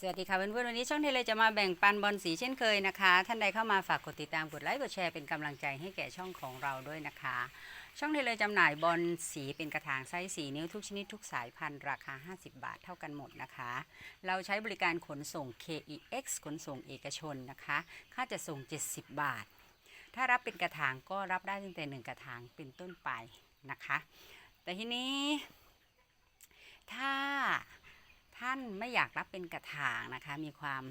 สวัสดีค่ะเพื่อนๆวันนี้ช่องเทเลจะมาแบ่งปันบอลสีเช่นเคยนะคะ ท่านใดเข้ามาฝากกดติดตามกดไลค์กดแชร์เป็นกำลังใจให้แก่ช่องของเราด้วยนะคะ ช่องเทเลจำหน่ายบอลสีเป็นกระถางไซส์สีนิ้วทุกชนิดทุกสายพันธุ์ราคา 50 บาทเท่ากันหมดนะคะ เราใช้บริการขนส่ง KEX ขนส่งเอกชนนะคะ ค่าจะส่ง 70 บาท ถ้ารับเป็นกระถางก็รับได้ตั้งแต่หนึ่งกระถางเป็นต้นไปนะคะ แต่ทีนี้ถ้า ท่านไม่อยากรับเป็นกระถางนะคะ มีความ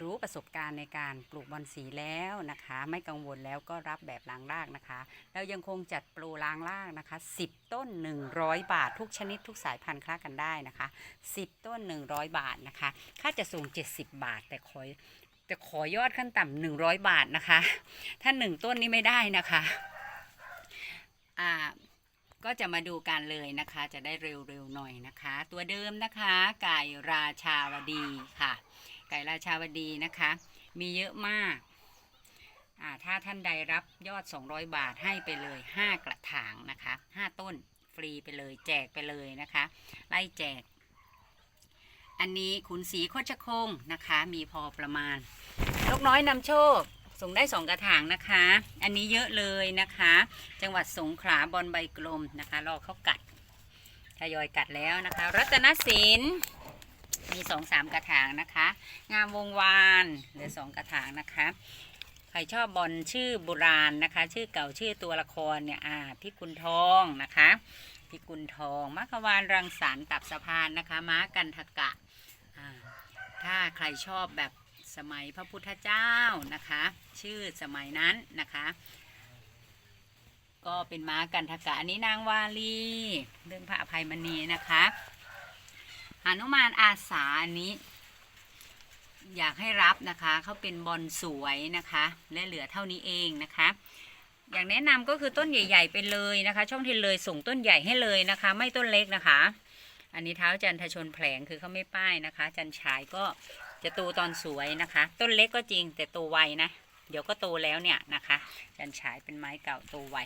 รู้ประสบการณ์ในการปลูกบอนสีแล้วนะคะ ไม่กังวลแล้วก็รับแบบล้างรากนะคะ เรายังคงจัดโปรล้างรากนะคะ 10 ต้น 100 บาท ทุกชนิดทุกสายพันธุ์คลากันได้นะคะ 10 ต้น 100 บาทนะคะ ค่าจะส่ง 70 บาท แต่ขอจะขอยอดขั้นต่ำ100 บาทนะคะ ถ้า 1 ต้นนี้ไม่ได้นะคะอ่า ก็จะมาดูกันเลยนะคะ จะได้เร็วๆหน่อยนะคะ ตัวเดิมนะคะ ไก่ราชาวดีค่ะ ไก่ราชาวดีนะคะ มีเยอะมากอ่าถ้าท่านใดรับยอด 200 บาทให้ไปเลย 5 กระถางนะคะ 5 ต้นฟรีไปเลย แจกไปเลยนะคะ ไล่แจก อันนี้ขุนสีโคชคงนะคะ มีพอประมาณลูกน้อยนำโชค ส่งได้สองกระถางนะคะ อันนี้เยอะเลยนะคะ จังหวัดสงขลาบอลใบกลมนะคะ รอเขากัดทยอยกัดแล้วนะคะ รัตนศิลป์มีสองสามกระถางนะคะ งามวงวานเหลือสองกระถางนะคะ ใครชอบบอลชื่อโบราณนะคะ ชื่อเก่าชื่อตัวละครเนี่ยอ่าพิกุลทองนะคะพิกุลทองมัควานรังสรรค์ตับสะพานนะคะ ม้ากันทกะอ่าถ้าใครชอบแบบ สมัยพระพุทธเจ้านะคะ ชื่อสมัยนั้นนะคะ ก็เป็นม้ากันทกะอันนี้นางวาลีเรื่องพระอภัยมณีนะคะหานุมานอาสาอันนี้ อยากให้รับนะคะเขาเป็นบอลสวยนะคะ และเหลือเท่านี้เองนะคะอย่างแนะนำก็คือต้นใหญ่ ๆ ไปเลยนะคะ ช่องเทนเลยส่งต้นใหญ่ให้เลยนะคะ ไม่ต้นเล็กนะคะ อันนี้เท้าจันทชนแผลงคือเขาไม่ป้ายนะคะ จันฉายก็ จะโตตอนสวยนะคะ ต้นเล็กก็จริงแต่โตไวนะ เดี๋ยวก็โตแล้วเนี่ยนะคะจันฉายเป็นไม้เก่าโตไว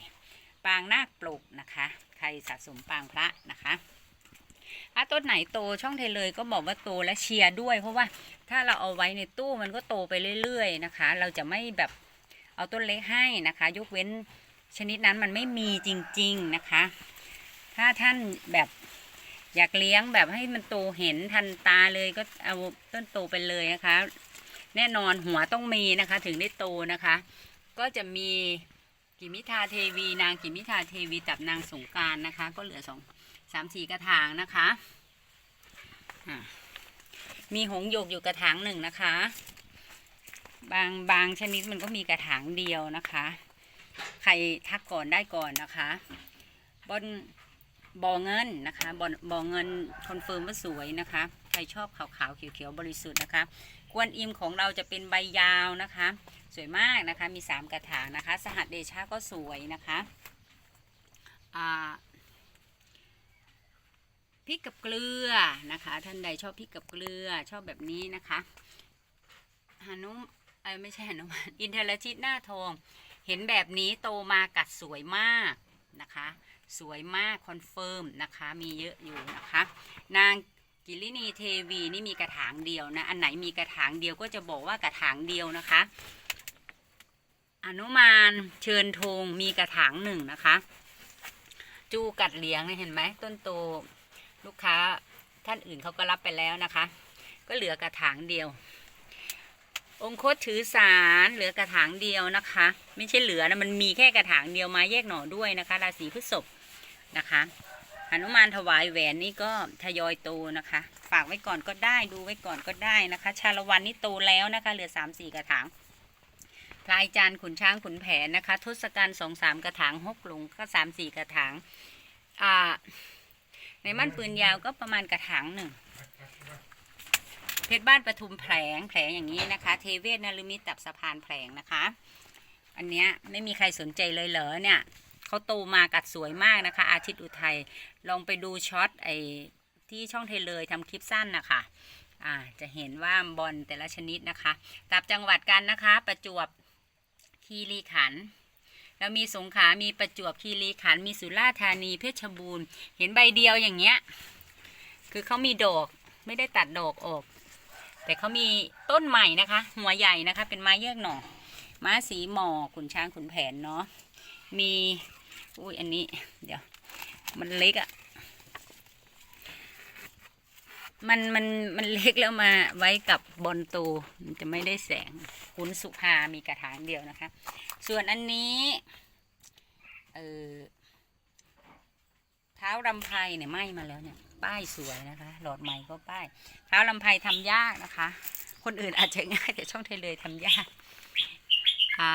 ปางนาคปลูกนะคะ ใครสะสมปางพระนะคะถ้าต้นไหนโตช่องเทเลยก็บอกว่าโตและเชียร์ด้วย เพราะว่าถ้าเราเอาไว้ในตู้มันก็โตไปเรื่อย ๆนะคะ เราจะไม่แบบเอาต้นเล็กให้นะคะ ยกเว้นชนิดนั้นมันไม่มีจริง ๆนะคะ ถ้าท่านแบบ อยากเลี้ยงแบบให้มันโตเห็นทันตาเลยก็เอาต้นโตไปเลยนะคะ แน่นอนหัวต้องมีนะคะ ถึงได้โตนะคะ ก็จะมีกิมิทาเทวี นางกิมิทาเทวีกับนางสงการนะคะ ก็เหลือสองสามสี่กระถางนะคะะมีหงส์หยกอยู่กระถางหนึ่งนะคะ บางบางชนิดมันก็มีกระถางเดียวนะคะ ใครทักก่อนได้ก่อนนะคะ บน บอเงินนะคะบ่อบอเงินคอนเฟิร์มว่าสวยนะคะ ใครชอบขาวๆเขียวๆบริสุทธิ์นะคะกวนอิมของเราจะเป็นใบยาวนะคะ สวยมากนะคะมีสามกระถางนะคะ สหัสเดชาก็สวยนะคะพริกกับเกลือนะคะ ท่านใดชอบพริกกับเกลือชอบแบบนี้นะคะหานุมเอ้ไม่ใช่หานุมานอินเทลชิตหน้าทอง เห็นแบบนี้โตมากัดสวยมากนะคะ สวยมากคอนเฟิร์มนะคะมีเยอะอยู่นะคะ นางกิลินีเทวีนี่มีกระถางเดียวนะ อันไหนมีกระถางเดียวก็จะบอกว่ากระถางเดียวนะคะ อนุมานเชิญธงมีกระถางหนึ่งนะคะ จูกัดเหลียงเนี่ยเห็นไหมต้นโตลูกค้าท่านอื่นเขาก็รับไปแล้วนะคะ ก็เหลือกระถางเดียว องคตถือสารเหลือกระถางเดียวนะคะ ไม่ใช่เหลือนะมันมีแค่กระถางเดียวมาแยกหน่อด้วยนะคะราศีพฤษภ นะคะหนุมานถวายแหวนนี่ก็ทยอยโตนะคะ ฝากไว้ก่อนก็ได้ดูไว้ก่อนก็ได้นะคะ ชาละวันนี่โตแล้วนะคะ เหลือสามสี่กระถางพลายจันขุนช้างขุนแผนนะคะ ทศกัณฐ์สองสามกระถางหกหลงก็สามสี่กระถางอ่าในมั่นปืนยาวก็ประมาณกระถางหนึ่งเพชรบ้านปทุมแผลงแผลงอย่างนี้นะคะ เทเวศนรมิตตับสะพานแผลงนะคะ อันเนี้ยไม่มีใครสนใจเลยเหรอเนี่ย เขาโตมากัดสวยมากนะคะ อาทิตย์อุทัยลองไปดูช็อตไอที่ช่องเทเลยทำคลิปสั้นนะคะอ่าจะเห็นว่าบอลแต่ละชนิดนะคะตับจังหวัดกันนะคะ ประจวบคีรีขันธ์แล้วมีสงขลามีประจวบคีรีขันธ์มีสุราษฎร์ธานีเพชรบูรณ์ เห็นใบเดียวอย่างเงี้ย คือเขามีดอกไม่ได้ตัดดอกออก แต่เขามีต้นใหม่นะคะ หัวใหญ่นะคะ เป็นไม้แยกหน่อม้าสีหมอกขุนช้างขุนแผนเนาะมี อุ้ยอันนี้ เดี๋ยว มันเล็กอะ่ะ มันมันมันเล็กแล้วมาไว้กับบอนตูมันจะไม่ได้แสงขุนสุภามีกระถางเดียวนะคะ ส่วนอันนี้เออเท้าลำไพรเนี่ยไหม้มาแล้วเนี่ยป้ายสวยนะคะ หลอดใหม่ก็ป้าย เท้าลำไพทำยากนะคะ คนอื่นอาจจะง่ายแต่ช่องไทยเลยทำยาก อ่า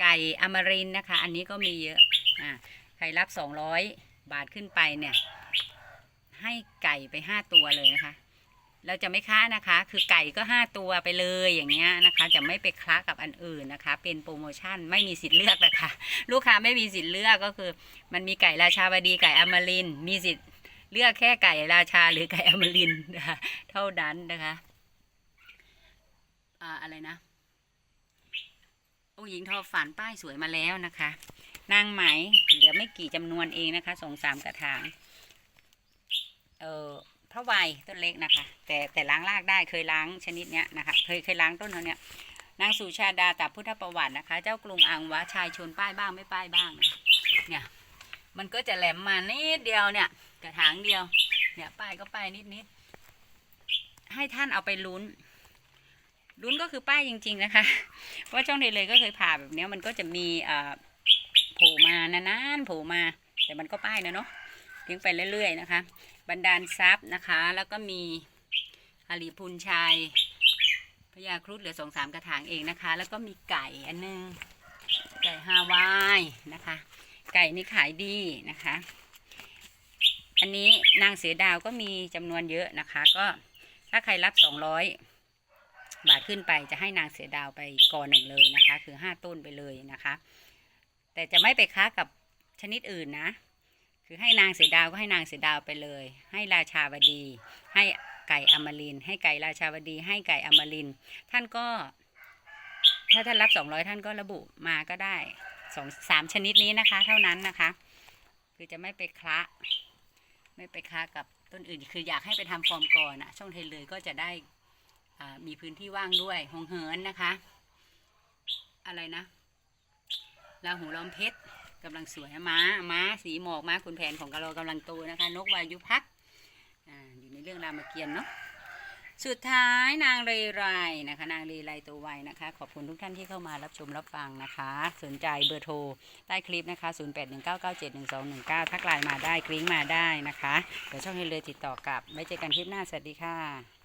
ไก่อมรินนะคะ อันนี้ก็มีเยอะ อ่าใครรับสองร้อยบาทขึ้นไปเนี่ย ให้ไก่ไปห้าตัวเลยนะคะ เราจะไม่ค้านะคะ คือไก่ก็ห้าตัวไปเลยอย่างเงี้ยนะคะ จะไม่ไปคล้ากับอันอื่นนะคะ เป็นโปรโมชั่นไม่มีสิทธิ์เลือกนะคะ ลูกค้าไม่มีสิทธิ์เลือกก็คือ มันมีไก่ราชาวดีไก่อมรินมีสิทธิ์เลือกแค่ไก่ราชาหรือไก่อมรินนะคะเท่านั้นนะคะอ่าอะไรนะองหญิงทอฝันป้ายสวยมาแล้วนะคะ นางไหมเหลือไม่กี่จำนวนเองนะคะสองสามกระถาง เออพระวัยต้นเล็กนะคะ แต่แต่ล้างรากได้เคยล้างชนิดเนี้ยนะคะ เคยเคยล้างต้นเขาเนี้ยนางสุชาดาตัพุทธประวัตินะคะ เจ้ากรุงอังวะชายชนป้ายบ้างไม่ป้ายบ้างนะเนี่ยมันก็จะแหลมมานิดเดียวเนี่ยกระถางเดียว เนี่ยป้ายก็ป้ายนิดนิดให้ท่านเอาไปลุ้นลุ้นก็คือป้ายจริง ๆ นะคะเพราะช่องเดเลยก็เคยผ่าแบบเนี้ยมันก็จะมีเอ่อ โผล่มานานๆโผล่มา แต่มันก็ป้ายนะเนาะเลี้ยงไปเรื่อย ๆ นะคะบันดาลทรัพย์นะคะ แล้วก็มีอาลีพุนชัยพญาครุฑเหลือสองสามกระถางเองนะคะ แล้วก็มีไก่อันนึงไก่ฮาวายนะคะ ไก่นี่ขายดีนะคะ อันนี้นางเสือดาวก็มีจำนวนเยอะนะคะ ก็ถ้าใครรับสองร้อยบาทขึ้นไปจะให้นางเสือดาวไปก่อนหนึ่งเลยนะคะ คือห้าต้นไปเลยนะคะ แต่จะไม่ไปค้ากับชนิดอื่นนะ คือให้นางเสดาวก็ให้นางเสดาวไปเลย ให้ราชาวดี ให้ไก่อมริน ให้ไก่ราชาวดี ให้ไก่อมริน ท่านก็ ถ้าท่านรับสองร้อยท่านก็ระบุมาก็ได้สองสามชนิดนี้นะคะ เท่านั้นนะคะ คือจะไม่ไปคละไม่ไปคละกับต้นอื่น คืออยากให้ไปทำฟอร์มก่อนนะช่องเทเลยก็จะได้มีพื้นที่ว่างด้วยหงเหินนะคะ อะไรนะ ลาหูล้อมเพชรกำลังสวยม้าม้าสีหมอกม้าขุนแผนของกะเรากำลังโตนะคะ นกวายุพักออยู่ในเรื่องรามเกียรติเนาะสุดท้ายนางเรไรนะคะ นางเรไรตัวไวนะคะ ขอบคุณทุกท่านที่เข้ามารับชมรับฟังนะคะ สนใจเบอร์โทรใต้คลิปนะคะ 0819971219 ทักไลน์มาได้กริ้งมาได้นะคะเดี๋ยวช่องให้เลยติดต่อกลับไว้เจอกันคลิปหน้าสวัสดีค่ะ